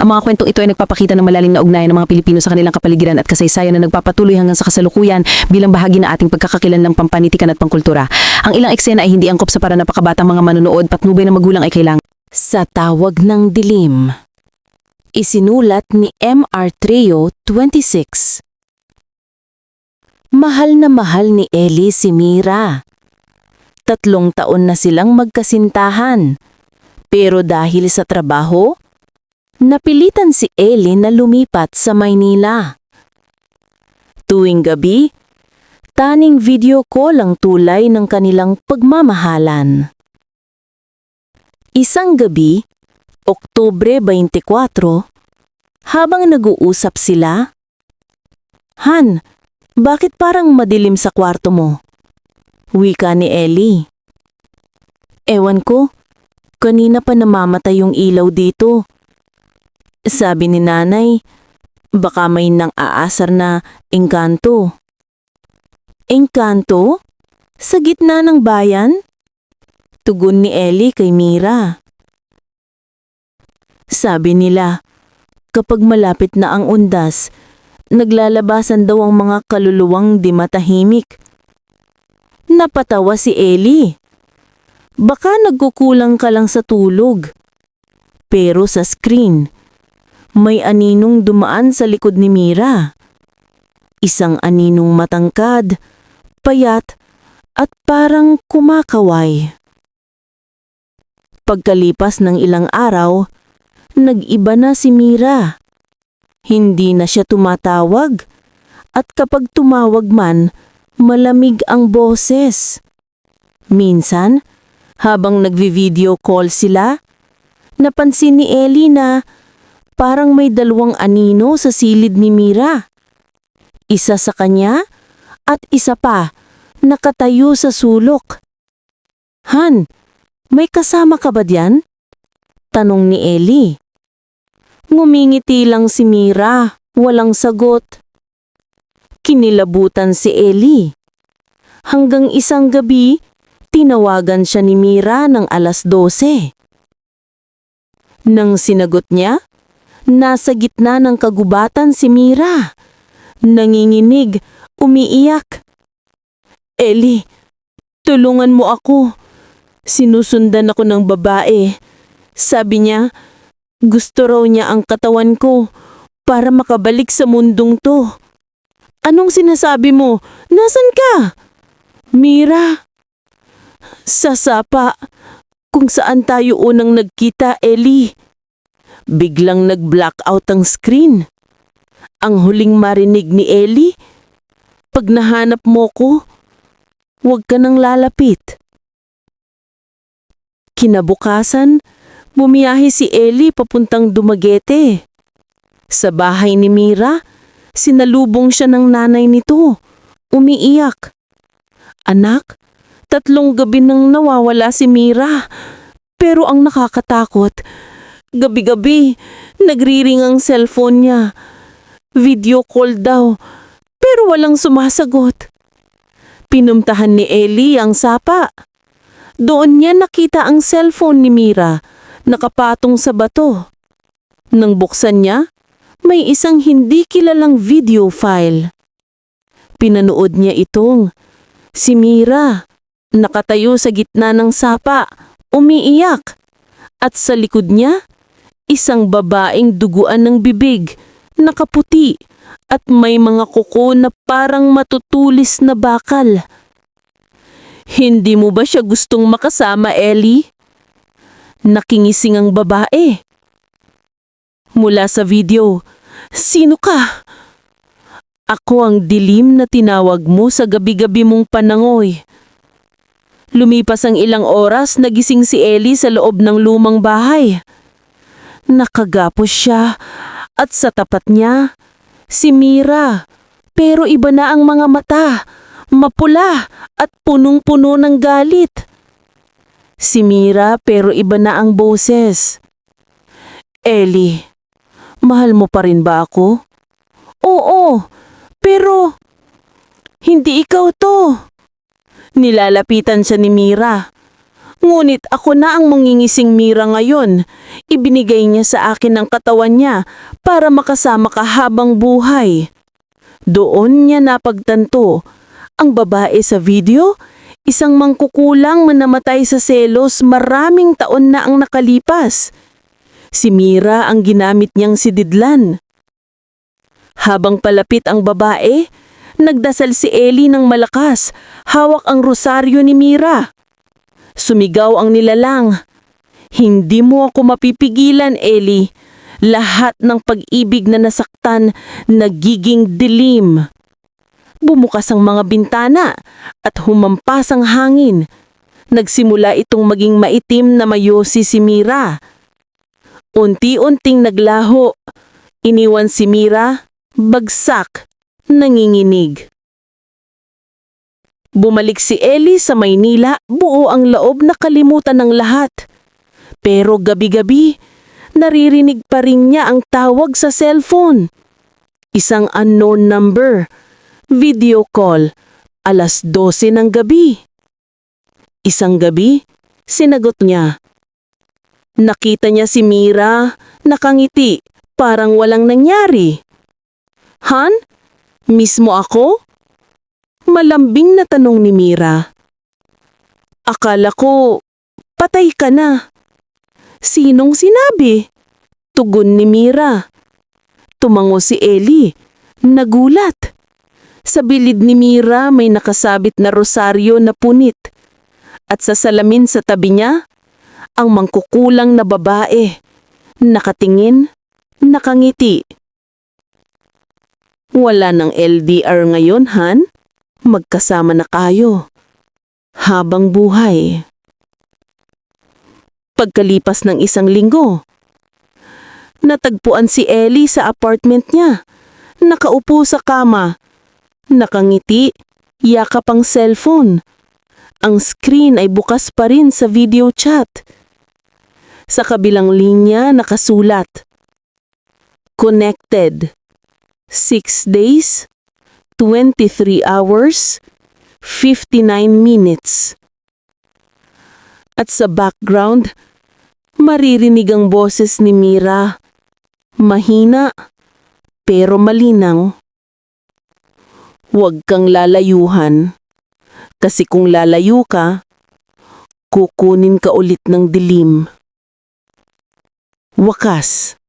Ang mga kwentong ito ay nagpapakita ng malalim na ugnayan ng mga Pilipino sa kanilang kapaligiran at kasaysayan na nagpapatuloy hanggang sa kasalukuyan bilang bahagi ng ating pagkakakilanlang pampanitikan at pangkultura. Ang ilang eksena ay hindi angkop sa para napakabatang mga manonood patnubay ng magulang ay kailangan. Sa tawag ng dilim. Isinulat ni M.R. Trio, 26. Mahal na mahal ni Ellie si Mira. Tatlong taon na silang magkasintahan. Pero dahil sa trabaho, napilitan si Ellie na lumipat sa Maynila. Tuwing gabi, taning video call ang tulay ng kanilang pagmamahalan. Isang gabi, Oktubre 24, habang nag-uusap sila, Han, bakit parang madilim sa kwarto mo? Wika ni Ellie. Ewan ko, kanina pa namamatay yung ilaw dito. Sabi ni nanay, baka may nang aasar na engkanto. Engkanto? Sa gitna ng bayan? Tugon ni Ellie kay Mira. Sabi nila, kapag malapit na ang undas, naglalabasan daw ang mga kaluluwang di matahimik. Napatawa si Ellie. Baka nagkukulang ka lang sa tulog. Pero sa screen, may aninong dumaan sa likod ni Mira. Isang aninong matangkad, payat, at parang kumakaway. Pagkalipas ng ilang araw, nag-iba na si Mira. Hindi na siya tumatawag at kapag tumawag man, malamig ang boses. Minsan, habang nagvi-video call sila, napansin ni Ellie na parang may dalawang anino sa silid ni Mira. Isa sa kanya at isa pa nakatayo sa sulok. Han, may kasama ka ba diyan? Tanong ni Ellie. Ngumingiti lang si Mira, walang sagot. Kinilabutan si Ellie. Hanggang isang gabi, tinawagan siya ni Mira ng alas 12. Nang sinagot niya, nasa gitna ng kagubatan si Mira. Nanginginig, umiiyak. Ellie, tulungan mo ako. Sinusundan ako ng babae. Sabi niya, gusto raw niya ang katawan ko para makabalik sa mundong to. Anong sinasabi mo? Nasaan ka? Mira. Sa sapa, kung saan tayo unang nagkita, Ellie. Biglang nag-blackout ang screen. Ang huling marinig ni Ellie, pag nahanap mo ko, huwag ka nang lalapit. Kinabukasan, bumiyahe si Ellie papuntang Dumaguete. Sa bahay ni Mira, sinalubong siya ng nanay nito. Umiiyak. Anak, tatlong gabi nang nawawala si Mira. Pero ang nakakatakot, gabi-gabi, nagriring ang cellphone niya. Video call daw, pero walang sumasagot. Pinumtahan ni Ellie ang sapa. Doon niya nakita ang cellphone ni Mira, nakapatong sa bato. Nang buksan niya, may isang hindi kilalang video file. Pinanood niya itong si Mira, nakatayo sa gitna ng sapa, umiiyak. At sa likod niya, isang babaeng duguan ng bibig, nakaputi, at may mga kuko na parang matutulis na bakal. Hindi mo ba siya gustong makasama, Ellie? Nakingising ang babae. Mula sa video, sino ka? Ako ang dilim na tinawag mo sa gabi-gabi mong panangoy. Lumipas ang ilang oras, nagising si Ellie sa loob ng lumang bahay. Nakagapos siya at sa tapat niya, si Mira. Pero iba na ang mga mata, mapula at punong-puno ng galit. Si Mira pero iba na ang boses. Ellie, mahal mo pa rin ba ako? Oo, pero hindi ikaw to. Nilalapitan siya ni Mira. Ngunit ako na ang mangingising Mira ngayon. Ibinigay niya sa akin ang katawan niya para makasama ka habang buhay. Doon niya napagtanto. Ang babae sa video, isang mangkukulang na namatay sa selos maraming taon na ang nakalipas. Si Mira ang ginamit niyang sididlan. Habang palapit ang babae, nagdasal si Ellie ng malakas, hawak ang rosaryo ni Mira. Sumigaw ang nilalang. Hindi mo ako mapipigilan, Ellie. Lahat ng pag-ibig na nasaktan, nagiging dilim. Bumukas ang mga bintana at humampas ang hangin. Nagsimula itong maging maitim na mayosi si Mira. Unti-unting naglaho. Iniwan si Mira, bagsak, nanginginig. Bumalik si Ellie sa Maynila, buo ang loob na kalimutan ng lahat. Pero gabi-gabi, naririnig pa rin niya ang tawag sa cellphone. Isang unknown number. Video call. Alas 12 ng gabi. Isang gabi, sinagot niya. Nakita niya si Mira, nakangiti, parang walang nangyari. Han? Mismo ako? Malambing na tanong ni Mira. Akala ko, patay ka na. Sinong sinabi? Tugon ni Mira. Tumango si Ellie. Nagulat. Sa bilid ni Mira may nakasabit na rosaryo na punit. At sa salamin sa tabi niya, ang mangkukulang na babae. Nakatingin, nakangiti. Wala ng LDR ngayon, Han. Magkasama na kayo. Habang buhay. Pagkalipas ng isang linggo, natagpuan si Ellie sa apartment niya. Nakaupo sa kama. Nakangiti, yakap ang cellphone. Ang screen ay bukas pa rin sa video chat. Sa kabilang linya nakasulat. Connected. 6 days, 23 hours, 59 minutes. At sa background, maririnig ang boses ni Mira. Mahina, pero malinaw. Huwag kang lalayuhan. Kasi kung lalayo ka, kukunin ka ulit ng dilim. Wakas.